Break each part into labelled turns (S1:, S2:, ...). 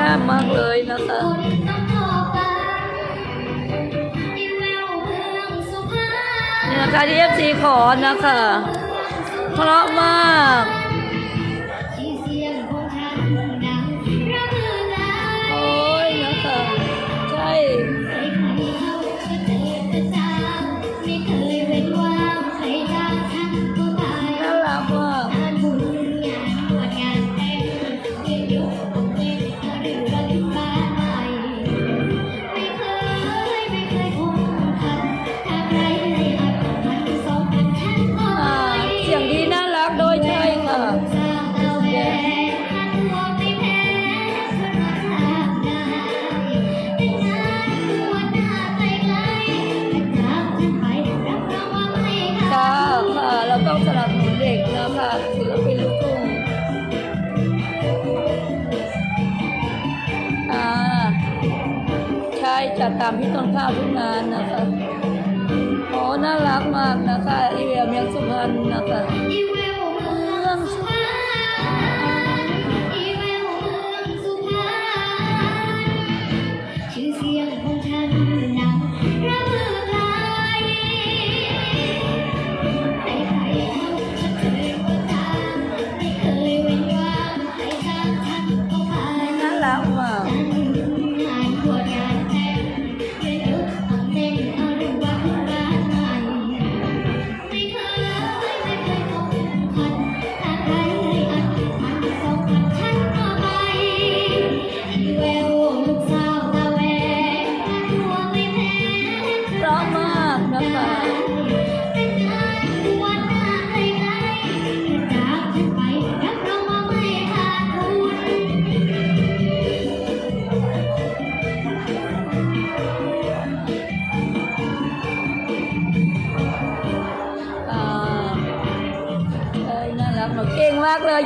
S1: ยากมากเลยนะคะเนี่นะคะที่เอฟซีขอนะคะเพราะมากโอ้ยนะคะใช่น่ารักมากัดตามพี่ต้นข้าวทุกงานนะคะโอ้น่ารักมากนะคะอีเวลเมียงสุพรรณนะคะ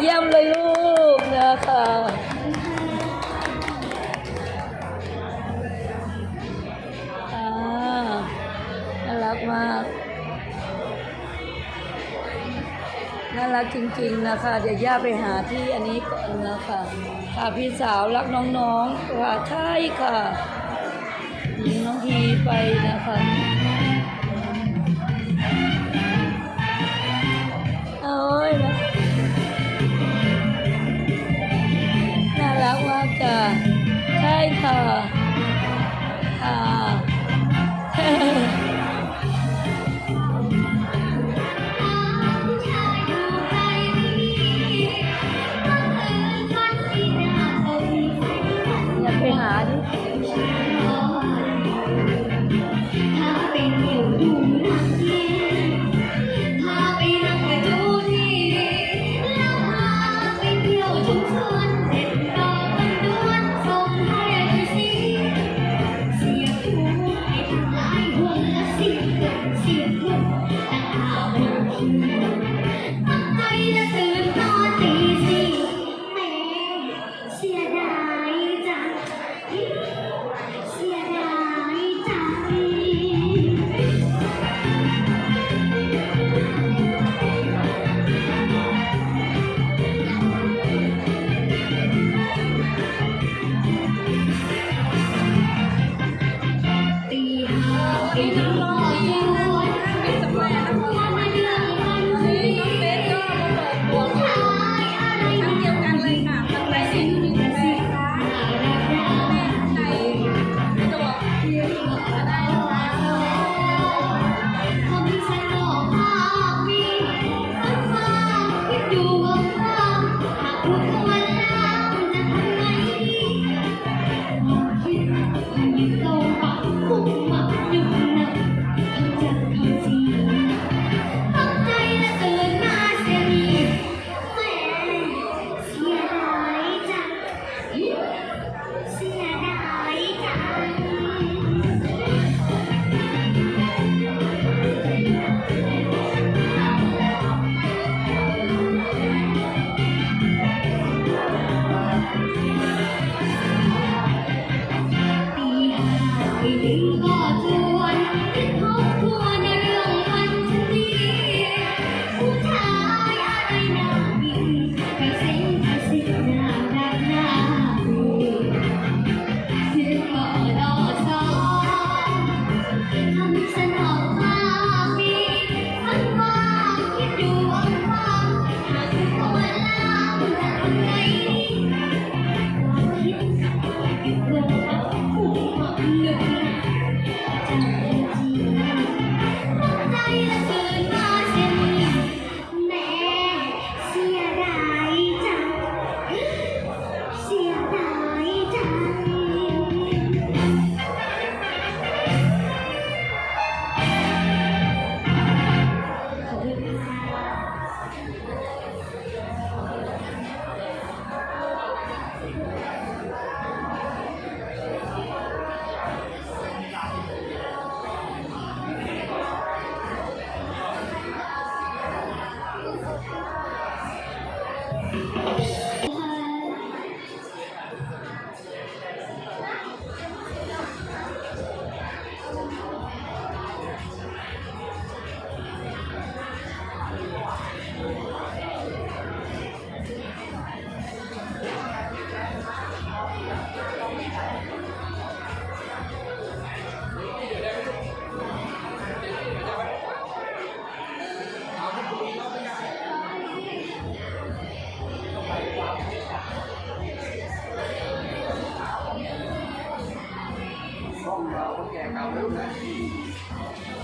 S1: เยี่
S2: ยมเล
S1: ยลูกนะคะน่ารักมาก น่ารักจริงๆนะคะ เดี๋ยวย่าไปหาที่อันนี้ก่อนนะคะค่ะพี่สาวรักน้องๆค่ะใช่ค่ะยิงน้องทีไปนะคะโอ้ยนะ
S2: sa Thank you.
S1: เ